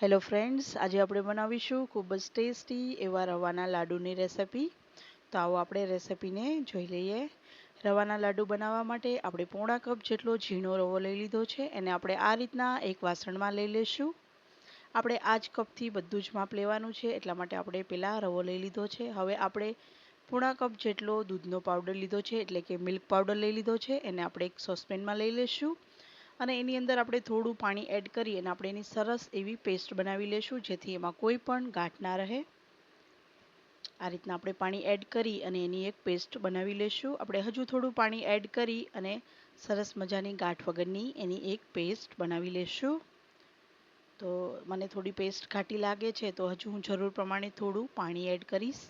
Hello friends આજે આપણે બનાવીશું ખૂબ જ ટેસ્ટી એવા રવાના લાડુની રેસિપી તો આવો આપણે રેસિપીને જોઈ લઈએ. રવાના લાડુ બનાવવા માટે આપણે પોણા કપ જેટલો ઝીણો રવો લઈ લીધો છે. એને આપણે આ રીતના એક વાસણમાં લઈ લઈશું આપણે આ જ કપથી બધું જ માપ લેવાનું છે. એટલા માટે આપણે પહેલાં રવો લઈ લીધો છે. હવે આપણે પોણા કપ જેટલો દૂધનો પાવડર લીધો છે. એટલે કે મિલ્ક પાવડર લઈ લીધો છે. એને આપણે એક સોસપેનમાં લઈ લઈશું અને એની અંદર આપણે થોડું પાણી એડ કરી અને આપણે એની સરસ એવી પેસ્ટ બનાવી લેશું, જેથી એમાં કોઈ પણ ગાંઠ ના રહે. આ રીતના આપણે પાણી એડ કરી અને એની એક પેસ્ટ બનાવી લેશું. આપણે હજુ થોડું પાણી એડ કરી અને સરસ મજાની ગાંઠ વગરની એની એક પેસ્ટ બનાવી લેશું. તો મને થોડી પેસ્ટ ઘાટી લાગે છે, તો હજુ હું જરૂર પ્રમાણે થોડું પાણી એડ કરીશ.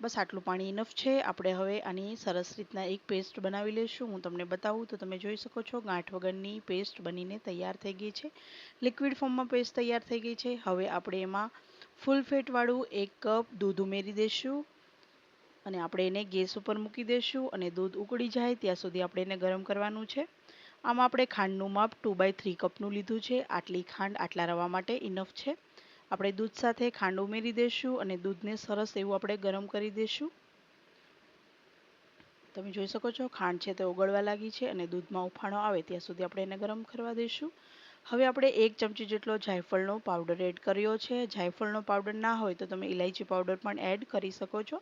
બસ આટલું પાણી ઇનફ છે. આપણે હવે આની સરસ રીતના એક પેસ્ટ બનાવી લઈશું. હું તમને બતાવું તો તમે જોઈ શકો છો ગાંઠ વગરની પેસ્ટ બનીને તૈયાર થઈ ગઈ છે. લિક્વિડ ફોર્મમાં પેસ્ટ તૈયાર થઈ ગઈ છે. હવે આપણે એમાં ફૂલ ફેટવાળું એક કપ દૂધ ઉમેરી દઈશું અને આપણે એને ગેસ ઉપર મૂકી દઈશું અને દૂધ ઉકળી જાય ત્યાં સુધી આપણે એને ગરમ કરવાનું છે. આમાં આપણે ખાંડનું માપ ટુ બાય થ્રી કપનું લીધું છે. આટલી ખાંડ આટલા રવા માટે ઇનફ છે. આપણે દૂધ સાથે ખાંડ ઉમેરી દઈશું અને દૂધને સરસ એવું આપણે ગરમ કરી દઈશું તમે જોઈ શકો છો, ખાંડ છે તે ઓગળવા લાગી છે અને દૂધમાં ઉફાણો આવે ત્યાં સુધી આપણે એને ગરમ કરવા દઈશું હવે આપણે એક ચમચી જેટલો જાયફળનો પાવડર એડ કર્યો છે. જાયફળનો પાવડર ના હોય તો તમે ઇલાયચી પાવડર પણ એડ કરી શકો છો.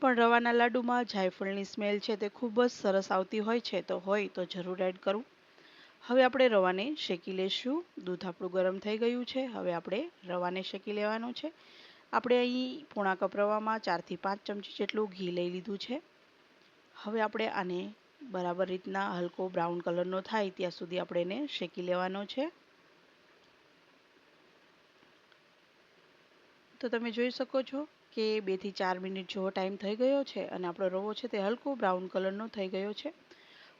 પણ રવાના લાડુમાં જાયફળની સ્મેલ છે તે ખૂબ જ સરસ આવતી હોય છે, તો હોય તો જરૂર એડ કરવું. હવે આપણે રવાને શેકી લઈશું દૂધ આપણું ગરમ થઈ ગયું છે. હવે આપણે રવાને શેકી લેવાનું છે. આપણે અહીં પોણા કપ રવામાં ચારથી પાંચ ચમચી જેટલું ઘી લઈ લીધું છે. હવે આપણે આને બરાબર રીતના હલકો બ્રાઉન કલરનો થાય ત્યાં સુધી આપણે એને શેકી લેવાનો છે. તો તમે જોઈ શકો છો કે બેથી ચાર મિનિટ જેવો ટાઈમ થઈ ગયો છે અને આપણો રવો છે તે હલકો બ્રાઉન કલરનો થઈ ગયો છે.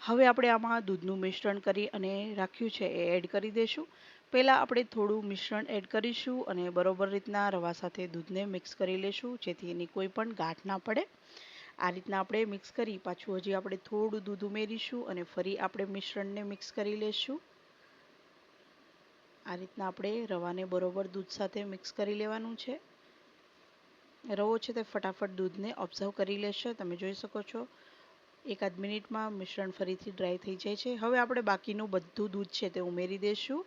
હવે આપણે આમાં દૂધનું મિશ્રણ કરી અને રાખ્યું છે એ એડ કરી દઈશું. પહેલાં આપણે થોડું મિશ્રણ એડ કરીશું અને બરોબર રીતના રવા સાથે દૂધને મિક્સ કરી લઈશું, જેથી એની કોઈ પણ ગાંઠ ના પડે. આ રીતના આપણે મિક્સ કરી, પાછું હજી આપણે થોડું દૂધ ઉમેરીશું અને ફરી આપણે મિશ્રણને મિક્સ કરી લઈશું. આ રીતના આપણે રવાને બરોબર દૂધ સાથે મિક્સ કરી લેવાનું છે. રવો છે તે ફટાફટ દૂધને ઓબ્ઝર્વ કરી લેશે, તમે જોઈ શકો છો. એકાદ મિનિટમાં મિશ્રણ ફરીથી ડ્રાય થઈ જાય છે. હવે આપણે બાકીનું બધું દૂધ છે તે ઉમેરી દઈશું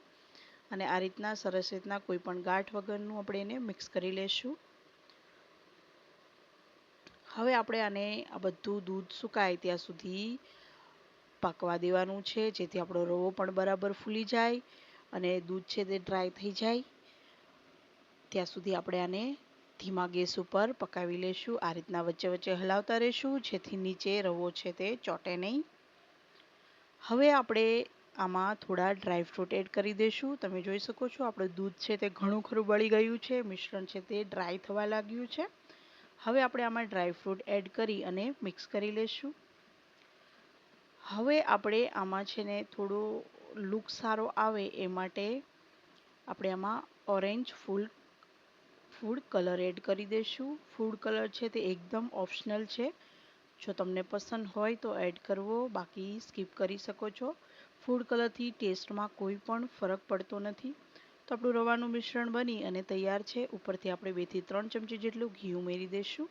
અને આ રીતના સરસ રીતના કોઈ પણ ગાંઠ વગરનું આપણે એને મિક્સ કરી લઈશું હવે આપણે આને આ બધું દૂધ સુકાય ત્યાં સુધી પાકવા દેવાનું છે, જેથી આપણો રવો પણ બરાબર ફૂલી જાય અને દૂધ છે તે ડ્રાય થઈ જાય. ત્યાં સુધી આપણે આને ધીમા ગેસ ઉપર પકાવી લેશું. આ રીતના વચ્ચે વચ્ચે હલાવતા રહીશું. જેથી નીચે રવો છે તે ચોટે નહીં. હવે આપણે આમાં થોડા ડ્રાય ફ્રૂટ એડ કરી દઈશું તમે જોઈ શકો છો આપણું દૂધ છે તે ઘણું ખરું બળી ગયું છે. મિશ્રણ છે તે ડ્રાય થવા લાગ્યું છે. હવે આપણે આમાં ડ્રાય ફ્રૂટ એડ કરી અને મિક્સ કરી લઈશું હવે આપણે આમાં છે ને થોડો લુક સારો આવે એ માટે આપણે આમાં ઓરેન્જ ફૂલ ફૂડ કલર એડ કરી દઈશું ફૂડ કલર છે તે એકદમ ઓપ્શનલ છે. જો તમને પસંદ હોય તો એડ કરવો, બાકી સ્કીપ કરી શકો છો. ફૂડ કલરથી ટેસ્ટમાં કોઈ પણ ફરક પડતો નથી. તો આપણું રવાનું મિશ્રણ બની અને તૈયાર છે. ઉપરથી આપણે બેથી ત્રણ ચમચી જેટલું ઘી ઉમેરી દઈશું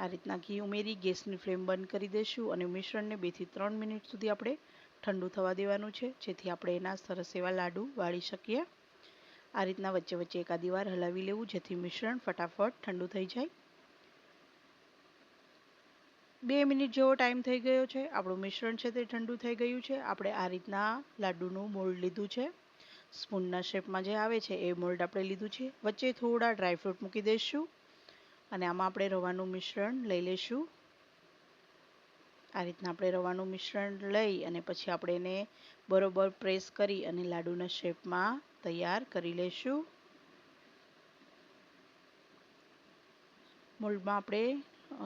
આ રીતના ઘી ઉમેરી ગેસની ફ્લેમ બંધ કરી દઈશું અને મિશ્રણને બેથી ત્રણ મિનિટ સુધી આપણે ઠંડુ થવા દેવાનું છે. જેથી આપણે એના સરસ એવા લાડુ વાળી શકીએ. આ રીતના વચ્ચે વચ્ચે એકાદી વાર હલાવી લેવું, જેથી મિશ્રણ ફટાફટ ઠંડુ થઈ જાય. બે મિનિટ જેવો ટાઈમ થઈ ગયો છે. આપણું મિશ્રણ છે તે ઠંડુ થઈ ગયું છે. આપણે આ રીતના લાડુનું મોલ્ડ લીધું છે. સ્પૂનના શેપમાં જે આવે છે, એ મોલ્ડ આપણે લીધું છે. વચ્ચે થોડા ડ્રાયફ્રૂટ મૂકી દઈશું. અને આમાં આપણે રવાનું મિશ્રણ લઈ લઈશું. આ રીતના આપણે રવાનું મિશ્રણ લઈ અને પછી આપણે એને બરોબર પ્રેસ કરી અને લાડુના શેપમાં તૈયાર કરી લેશું. મોલ્ડમાં આપણે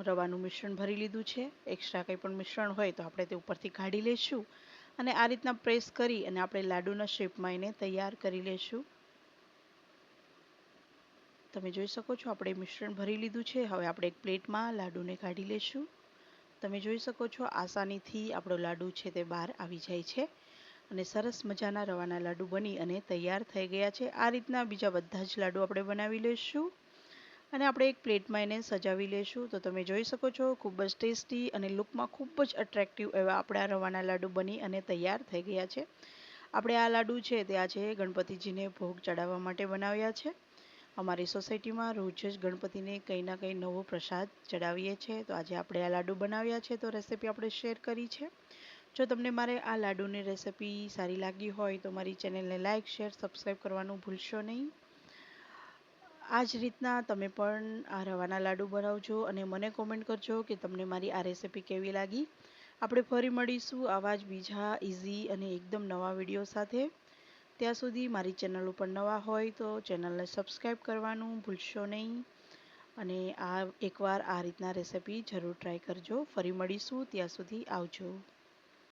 રવાનું મિશ્રણ ભરી લીધું છે. એક્સ્ટ્રા કંઈ પણ મિશ્રણ હોય તો આપણે તે ઉપરથી કાઢી લેશું અને આ રીતના પ્રેસ કરી અને આપણે લાડુના શેપમાં એને તૈયાર કરી લઈશું તમે જોઈ શકો છો આપણે મિશ્રણ ભરી લીધું છે. હવે આપણે એક પ્લેટમાં લાડુને કાઢી લઈશું તમે જોઈ શકો છો આસાનીથી આપણો લાડુ છે તે બહાર આવી જાય છે. અને સરસ મજાના રવાના લાડુ બની અને તૈયાર થઈ ગયા છે. આ રીતના બીજા બધા જ લાડુ આપણે બનાવી લઈશું. અને આપણે એક પ્લેટમાં એને સજાવી લઈશું. તો તમે જોઈ શકો છો, ખૂબ જ ટેસ્ટી અને લુકમાં ખૂબ જ અટ્રેક્ટિવ એવા આપણા રવાના લાડુ બની અને તૈયાર થઈ ગયા છે. આપણે આ લાડુ છે તે આજે ગણપતિજીને ભોગ ચડાવવા માટે બનાવ્યા છે. અમારી સોસાયટીમાં રોજ જ ગણપતિને કંઈ ના કંઈ નવો પ્રસાદ ચડાવીએ છીએ. તો આજે આપણે આ લાડુ બનાવ્યા છે. તો રેસીપી આપણે શેર કરી છે. જો તમને મારે આ લાડુની રેસીપી સારી લાગી હોય તો મારી ચેનલને લાઇક શેર સબસ્ક્રાઈબ કરવાનું ભૂલશો નહીં. આ જ રીતના તમે પણ આ રવાના લાડુ બનાવજો અને મને કોમેન્ટ કરજો કે તમને મારી આ રેસીપી કેવી લાગી. આપણે ફરી મળીશું આવા જ બીજા ઇઝી અને એકદમ નવા વીડિયો સાથે. ત્યાં સુધી મારી ચેનલ ઉપર નવા હોય તો ચેનલને સબસ્ક્રાઈબ કરવાનું ભૂલશો નહીં. અને આ એકવાર આ રીતના રેસીપી જરૂર ટ્રાય કરજો. ફરી મળીશું. ત્યાં સુધી આવજો.